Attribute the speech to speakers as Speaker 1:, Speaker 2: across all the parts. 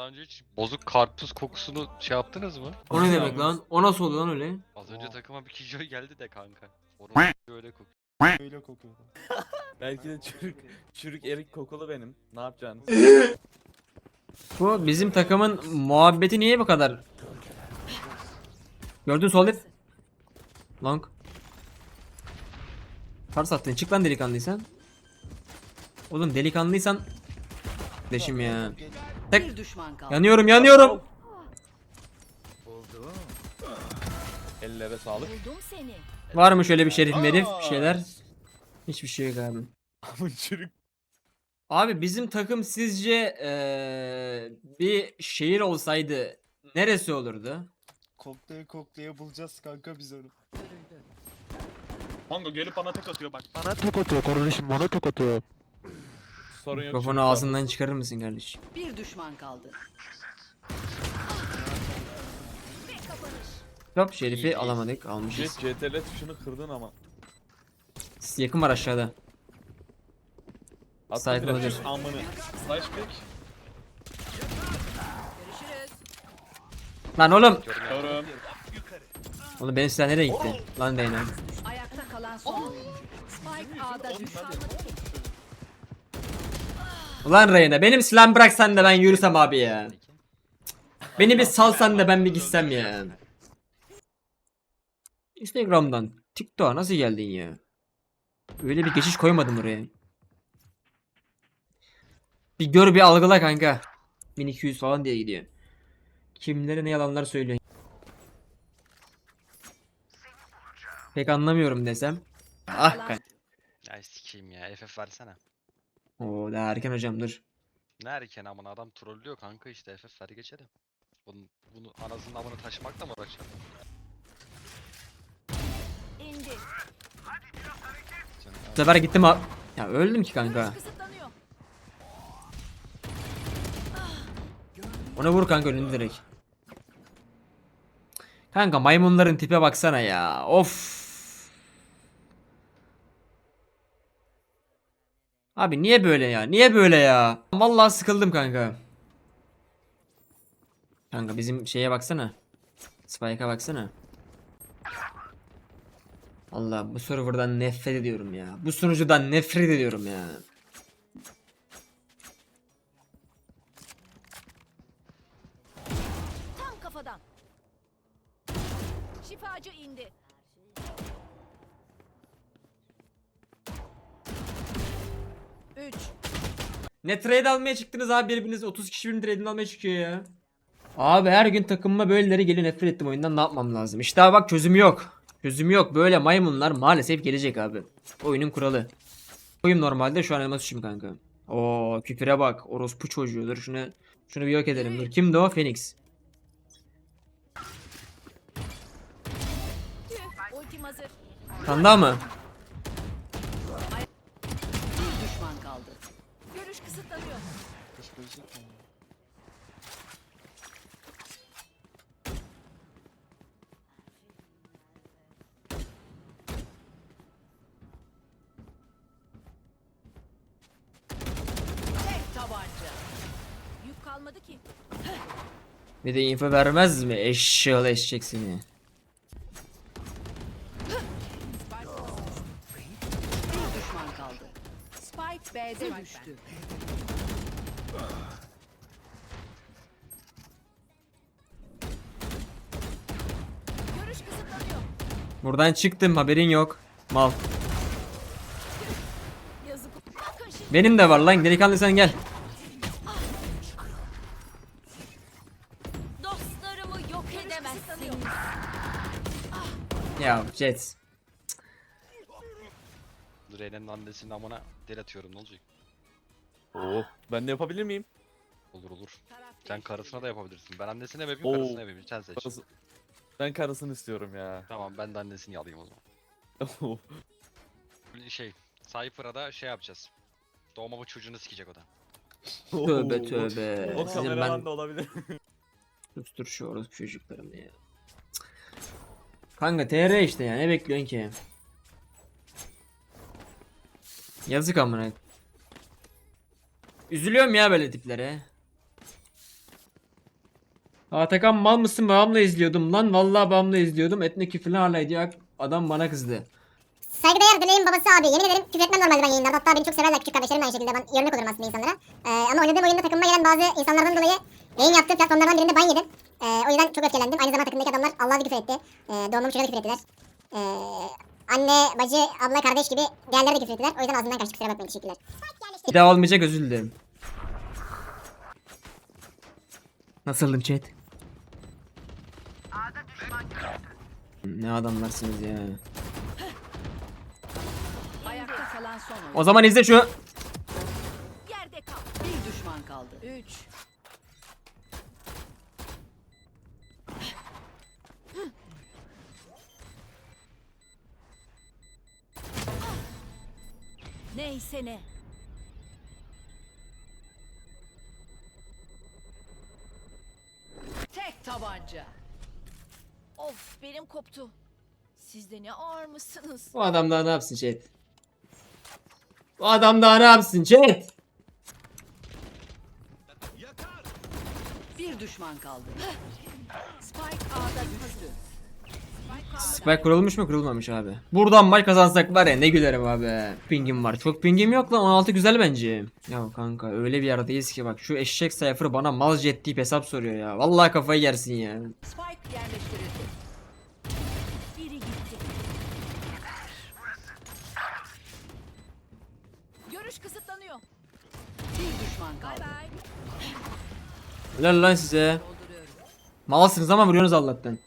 Speaker 1: daha önce hiç bozuk karpuz kokusunu şey yaptınız mı?
Speaker 2: O ne demek lan? O nasıl oldu lan öyle?
Speaker 1: Az önce takıma bir kişi geldi de kanka. Onun öyle kokuyor.
Speaker 3: Öyle kokuyordu.
Speaker 4: Belki de çürük, çürük erik kokulu benim. Ne yapacaksınız?
Speaker 2: Bu bizim takımın muhabbeti niye bu kadar? Gördün sol dip. Long. Tars attın. Çık lan delikanlıysan. Oğlum delikanlıysan. Deşim ya. Tek.
Speaker 5: Bir düşman kaldı.
Speaker 2: Yanıyorum yanıyorum.
Speaker 4: Ellere sağlık.
Speaker 6: Buldum seni.
Speaker 2: Var mı şöyle bir şerif merif bir şeyler? Hiçbir şey yok abi.
Speaker 4: Amın çürük.
Speaker 2: Abi bizim takım sizce eee, bir şehir olsaydı neresi olurdu?
Speaker 3: Koklaya koklaya bulacağız kanka biz onu.
Speaker 7: Mango gelip bana tek atıyor bak.
Speaker 4: Sorun yok.
Speaker 2: Mikrofonu ağzından çıkarır mısın kardeşim?
Speaker 5: Bir düşman kaldı.
Speaker 2: Hop şerifi alamadık almışız.
Speaker 4: Jet CTRL tuşunu kırdın ama.
Speaker 2: Yakın var aşağıda.
Speaker 4: Attım
Speaker 2: Sayfa
Speaker 4: flash.
Speaker 2: olabilir.
Speaker 4: Amını. Flash pick.
Speaker 2: Lan oğlum.
Speaker 4: Körüm.
Speaker 2: Oğlum benim silah nereye gitti? Lan Reyna.
Speaker 5: Ayakta kalan son oyuncu.
Speaker 6: Spike A'da düştü.
Speaker 2: Ulan Reyna benim silahımı bıraksan da ben yürüsem abi ya. Beni bir salsan da ben bir gitsem ya. Instagram'dan TikTok'a nasıl geldin ya? Öyle bir geçiş koymadım oraya. Bir gör bir algıla kanka. 1200 falan diye gidiyor. Kimlere ne yalanlar söylüyor. Pek anlamıyorum desem. Ah kan.
Speaker 1: Ay sikeyim ya FF versene.
Speaker 2: Oo daha erken hocam dur.
Speaker 1: Ne erken amına adam trollüyor kanka işte FF ver geçelim. Bunun, bunu anasının amını taşımakla mı uğraşacağım?
Speaker 6: İndi.
Speaker 2: Bu sefer gittim abi. Ya öldüm ki kanka.
Speaker 6: Kısıtlanıyor.
Speaker 2: Ona vur kanka önünde direkt. Kanka maymunların tipe baksana ya. Of. Abi niye böyle ya? Niye böyle ya? Vallahi sıkıldım kanka. Kanka bizim şeye baksana. Spike'a baksana. Allah bu serverdan nefret ediyorum ya. Bu sunucudan nefret ediyorum ya.
Speaker 6: 3.
Speaker 2: Ne trade almaya çıktınız abi birbiriniz 30 kişi birinin trade'ini almaya çıkıyor ya. Abi her gün takımıma böyleleri geliyor nefret ettim oyundan ne yapmam lazım. İşte bak çözüm yok. Çözüm yok böyle maymunlar maalesef gelecek abi. Oyunun kuralı. Oyun normalde şu an elmas düşüm kanka. Oo küpüre bak orospu çocuğu dur şunu, şunu bir yok edelim dur. Kimdi o? Phoenix. Kanda mı?
Speaker 3: Psikolojik mi?
Speaker 5: Tek tabanca.
Speaker 6: Yük kalmadı ki.
Speaker 2: Bir de info vermez mi? Eşşoğlu eşek seni.
Speaker 5: Bir düşman kaldı. Spike B'de düştü.
Speaker 6: Görüş kısıtlanıyor.
Speaker 2: Buradan çıktım haberin yok. Mal.
Speaker 6: Yazık. Bakın şimdi.
Speaker 2: Benim de var lan delikanlı sen gel.
Speaker 6: Dostlarımı yok edemezsiniz.
Speaker 2: Ya Jet.
Speaker 1: Reyne'nin annesinin amına del atıyorum ne olacak?
Speaker 4: Oo. Ben de yapabilir miyim?
Speaker 1: Olur olur. Sen karısına da yapabilirsin. Ben annesine mi
Speaker 4: Oo.
Speaker 1: yapayım karısına yapayım. Sen seç.
Speaker 4: Karısı- Ben karısını istiyorum ya.
Speaker 1: Tamam ben de annesini alayım o zaman. Şey, Cypher'a da şey yapacağız. Doğmama çocuğunu sikecek o da.
Speaker 2: Tövbe tövbe.
Speaker 4: O
Speaker 2: Sizin
Speaker 4: kameraman
Speaker 2: ben
Speaker 4: da olabilir.
Speaker 2: Dur şu orospu çocuklarını ya. Kanka TR işte ya ne bekliyorsun ki? Yazık amına. Üzülüyorum ya böyle tiplere. Atakan mal mısın babamla izliyordum lan vallahi babamla izliyordum etne küfürünü hala ediyor adam bana kızdı.
Speaker 7: Saygıdeğer Dileğin babası abi. Yemin ederim küfür etmem normalde ben yayınlarda. Hatta beni çok severler küçük kardeşlerim de aynı şekilde. Ben örnek olurum aslında insanlara. Ee, ama oynadığım oyunda takımıma gelen bazı insanlardan dolayı yayın yaptığım platformlardan birinde ban yedim. Ee, o yüzden çok öfkelendim. Aynı zamanda takımdaki adamlar Allah'a küfür etti. Ee, doğumum çocuğa küfür ettiler. Ee, anne, bacı, abla, kardeş gibi diğerleri de küfür ettiler. O yüzden ağzından kaçtı kusura bakmayın teşekkürler.
Speaker 2: Bir daha olmayacak özür dilerim. Nasıldım chat? Ne adamlarsınız ya. O zaman izle şu.
Speaker 6: Neyse ne.
Speaker 5: Tek tabanca.
Speaker 6: Of benim koptu. Siz de ne ağır mısınız?
Speaker 2: Bu adam daha ne yapsın chat? Bu adam daha ne yapsın chat?
Speaker 5: Bir düşman kaldı. Spike A'da düştü.
Speaker 2: Spike kurulmuş mu kurulmamış abi. Buradan maç kazansak var ya ne gülerim abi. Pingim var. Çok pingim yok lan 16 güzel bence. Ya kanka öyle bir yerdeyiz ki bak şu eşek sayfır bana mal jet deyip hesap soruyor ya. Vallahi kafayı yersin ya.
Speaker 5: Spike yerleştirildi.
Speaker 6: Biri gitti. Görüş kısıtlanıyor.
Speaker 5: Bir düşman kaldı.
Speaker 6: bay.
Speaker 2: Helal lan size. Malsınız ama vuruyorsunuz Allah'tan.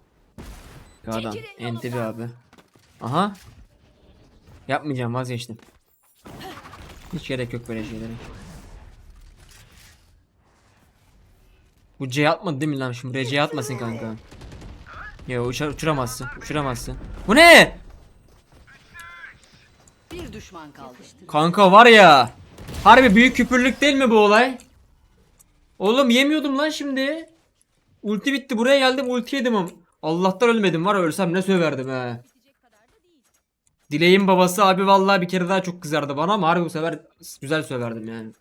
Speaker 2: Bir
Speaker 6: yolumdan.
Speaker 2: abi. Aha. Yapmayacağım vazgeçtim. Hiç gerek yok böyle şeylere. Bu C atmadı değil mi lan? Şimdi buraya C atmasın kanka. Ya uçar, uçuramazsın. Uçuramazsın. Bu ne?
Speaker 5: Bir düşman kaldı.
Speaker 2: Kanka var ya. Harbi büyük küpürlük değil mi bu olay? Oğlum yemiyordum lan şimdi. Ulti bitti buraya geldim ulti yedim. Allah'tan ölmedim var ölsem ne söverdim he. Dileğin babası abi vallahi bir kere daha çok kızardı bana ama harbi bu sefer güzel söverdim yani.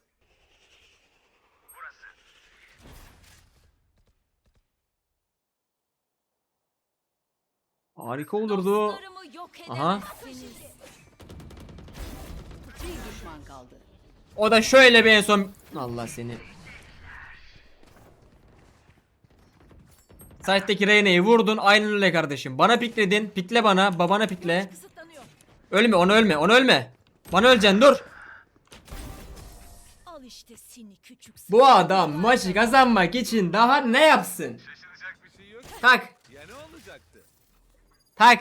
Speaker 2: Harika olurdu. Aha. O da şöyle bir en son Allah seni. Site'deki Reyna'yı vurdun aynen öyle kardeşim. Bana pikledin. Pikle bana. Babana pikle. Ölme onu ölme onu ölme. Bana öleceksin dur.
Speaker 6: Al işte seni küçük
Speaker 2: Bu adam maçı kazanmak için daha ne yapsın? Tak.
Speaker 4: Ya ne olacaktı?
Speaker 2: Tak.